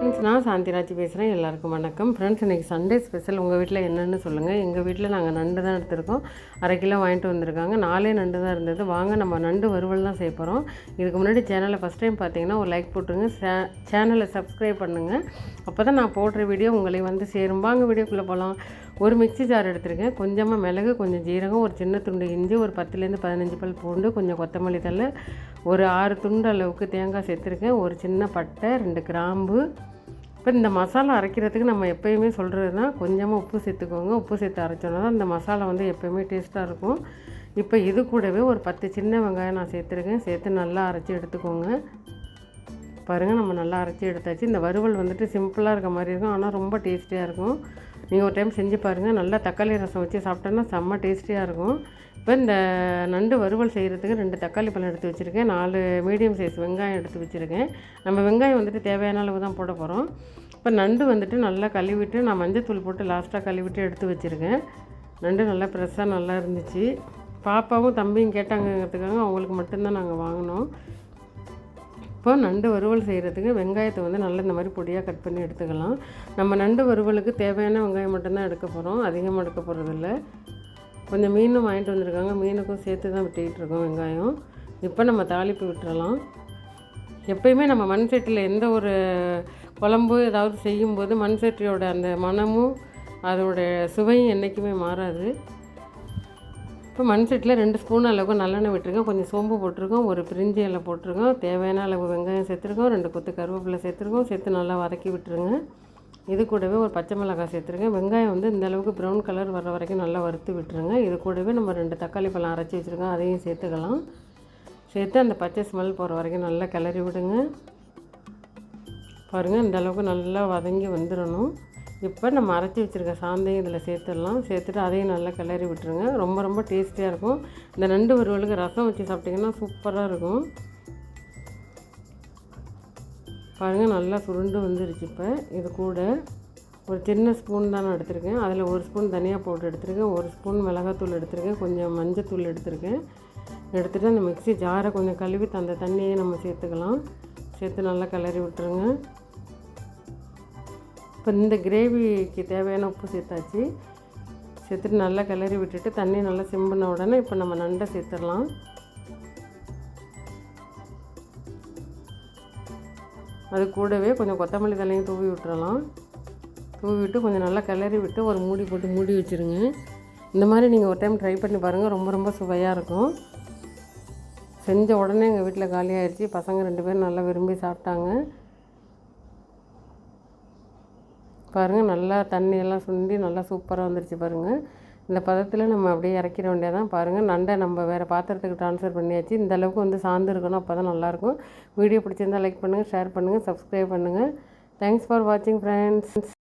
Friends நான் சாந்திராஜ் பேசுகிறேன் எல்லாருக்கும் வணக்கம். ஃப்ரெண்ட்ஸ் இன்றைக்கி சண்டே ஸ்பெஷல் உங்கள் வீட்டில் என்னென்னு சொல்லுங்கள் எங்கள் வீட்டில் நாங்கள் நண்டு தான் எடுத்திருக்கோம். அரை கிலோ வாங்கிட்டு வந்திருக்காங்க. நாலே நண்டு தான் இருந்தது. வாங்க நம்ம நண்டு வறுவல் தான் செய்ய போகிறோம் இதுக்கு முன்னாடி சேனலை ஃபஸ்ட் டைம் பார்த்தீங்கன்னா ஒரு லைக் போட்டுருங்க. சேனலை சப்ஸ்கிரைப் பண்ணுங்கள் அப்போ தான் நான் போடுற வீடியோ உங்களை வந்து சேரும். வாங்க வீடியோக்குள்ளே போகலாம் ஒரு மிக்சி ஜார் எடுத்திருக்கேன். கொஞ்சமாக மிளகு கொஞ்சம் ஜீரகம் ஒரு சின்ன துண்டு இஞ்சி ஒரு பத்துலேருந்து பதினஞ்சு பல் பூண்டு கொஞ்சம் கொத்தமல்லி தழை ஒரு ஆறு துண்டு அளவுக்கு தேங்காய் சேர்த்துருக்கேன். ஒரு சின்ன பட்டை ரெண்டு கிராம்பு இப்போ இந்த மசாலா அரைக்கிறதுக்கு நம்ம எப்போயுமே சொல்கிறது தான் கொஞ்சமாக உப்பு சேர்த்துக்கோங்க. உப்பு சேர்த்து அரைச்சோன்னா தான் இந்த மசாலா வந்து எப்போயுமே டேஸ்ட்டாக இருக்கும். இப்போ இது கூடவே ஒரு பத்து சின்ன வெங்காயம் நான் சேர்த்துருக்கேன். சேர்த்து நல்லா அரைச்சி எடுத்துக்கோங்க. பாருங்கள் நம்ம நல்லா அரைச்சி எடுத்தாச்சு. இந்த வறுவல் வந்துட்டு சிம்பிளாக இருக்க மாதிரி இருக்கும். ஆனால் ரொம்ப டேஸ்டியாக இருக்கும். நீங்கள் ஒரு டைம் செஞ்சு பாருங்கள் நல்லா தக்காளி ரசம் வச்சு சாப்பிட்டோன்னா செம்ம டேஸ்டியாக இருக்கும். இப்போ இந்த நண்டு வறுவல் செய்கிறதுக்கு ரெண்டு தக்காளி பழம் எடுத்து வச்சுருக்கேன். நாலு மீடியம் சைஸ் வெங்காயம் எடுத்து வச்சுருக்கேன். நம்ம வெங்காயம் வந்துட்டு தேவையான அளவு தான் போட போகிறோம். இப்போ நண்டு வந்துட்டு நல்லா கழுவிட்டு நான் மஞ்சத்தூள் போட்டு லாஸ்ட்டாக கழுவிட்டு எடுத்து வச்சுருக்கேன். நண்டு நல்லா ஃப்ரெஷ்ஷாக நல்லா இருந்துச்சு. பாப்பாவும் தம்பியும் கேட்டாங்கிறதுக்காக அவங்களுக்கு மட்டும்தான் நாங்கள் வாங்கினோம். இப்போ நண்டு வறுவல் செய்கிறதுக்கு வெங்காயத்தை வந்து நல்லா இந்த மாதிரி பொடியாக கட் பண்ணி எடுத்துக்கலாம். நம்ம நண்டு வறுவலுக்கு தேவையான வெங்காயம் மட்டும்தான் எடுக்க போகிறோம். அதிகமாக எடுக்க போகிறதில்ல. கொஞ்சம் மீனும் வாங்கிட்டு வந்திருக்காங்க. மீனுக்கும் சேர்த்து தான் விட்டுக்கிட்டு இருக்கோம் வெங்காயம். இப்போ நம்ம தாளிப்பு விட்டுறலாம். எப்பயுமே நம்ம மண் சட்டியில் எந்த ஒரு குழம்பு ஏதாவது செய்யும்போது மண் சட்டியோட அந்த மனமும் அதோடைய சுவையும் என்றைக்குமே மாறாது. இப்போ மண் சட்டியில் ரெண்டு ஸ்பூன் அளவுக்கு நல்லெண்ணெய் விட்டுருக்கோம். கொஞ்சம் சோம்பு போட்டிருக்கோம். ஒரு பிரிஞ்சி இலை போட்டிருக்கோம். தேவையான அளவு வெங்காயம் சேர்த்துருக்கோம். ரெண்டு கொத்து கருவேப்பிலை சேர்த்துருக்கோம். சேர்த்து நல்லா வதக்கி விட்டுருங்க. இது கூடவே ஒரு பச்சை மிளகாய் சேர்த்துருங்க. வெங்காயம் வந்து இந்த அளவுக்கு ப்ரௌன் கலர் வர வரைக்கும் நல்லா வறுத்து விட்டுருங்க. இது கூடவே நம்ம ரெண்டு தக்காளி பழம் அரைச்சி வச்சுருக்கோம் அதையும் சேர்த்துக்கலாம். சேர்த்து அந்த பச்சை ஸ்மெல் போகிற வரைக்கும் நல்லா கிளறி விடுங்க. பாருங்கள் இந்த அளவுக்கு நல்லா வதங்கி வந்துடணும் இப்போ நம்ம அரைச்சி வச்சுருக்க சாந்தையும் இதில் சேர்த்துடலாம். சேர்த்துட்டு அதையும் நல்லா கிளறி விட்டுருங்க. ரொம்ப ரொம்ப டேஸ்டியாக இருக்கும். இந்த ரெண்டு வறுவலுக்கு ரசம் வச்சு சாப்பிட்டிங்கன்னா சூப்பராக இருக்கும். பாருங்கள் நல்லா சுருண்டு வந்துருச்சு இப்போ. இது கூட ஒரு சின்ன ஸ்பூன் தான் நான் எடுத்திருக்கேன். அதில் ஒரு ஸ்பூன் தனியாக போட்டு எடுத்திருக்கேன். ஒரு ஸ்பூன் மிளகாத்தூள் எடுத்திருக்கேன். கொஞ்சம் மஞ்சத்தூள் எடுத்திருக்கேன். எடுத்துகிட்டு அந்த மிக்ஸி ஜாரை கொஞ்சம் கழுவி அந்த தண்ணியை நம்ம சேர்த்துக்கலாம். சேர்த்து நல்லா கிளறி விட்டுருங்க. இப்போ இந்த கிரேவிக்கு தேவையான உப்பு சேர்த்தாச்சு. சேர்த்துட்டு நல்லா கிளறி விட்டுட்டு தண்ணி நல்லா சிம்பின உடனே இப்போ நம்ம நண்டை சேர்த்துடலாம். அது கூடவே கொஞ்சம் கொத்தமல்லி தலையும் தூவி விட்டுறலாம். தூவி விட்டு கொஞ்சம் நல்லா கிளறி விட்டு ஒரு மூடி போட்டு மூடி வச்சுருங்க. இந்த மாதிரி நீங்கள் ஒரு டைம் ட்ரை பண்ணி பாருங்கள் ரொம்ப ரொம்ப சுவையாக இருக்கும். செஞ்ச உடனே எங்கள் வீட்டில் காலியாகிடுச்சு பசங்க ரெண்டு பேரும் நல்லா விரும்பி சாப்பிட்டாங்க. பாருங்கள் நல்லா தண்ணியெல்லாம் சுண்டி நல்லா சூப்பராக வந்துருச்சு பாருங்கள் இந்த பதத்தில் நம்ம அப்படியே இறக்கிற வேண்டியதான் பாருங்கள் நண்டை நம்ம வேறு பாத்திரத்துக்கு ட்ரான்ஸ்ஃபர் பண்ணியாச்சு. இந்த அளவுக்கு வந்து சார்ந்து இருக்கணும் அப்போ தான் நல்லாயிருக்கும் வீடியோ பிடிச்சிருந்தால் லைக் பண்ணுங்கள் ஷேர் பண்ணுங்கள் சப்ஸ்கிரைப் பண்ணுங்கள் தேங்க்ஸ் ஃபார் வாட்சிங் ஃப்ரெண்ட்ஸ்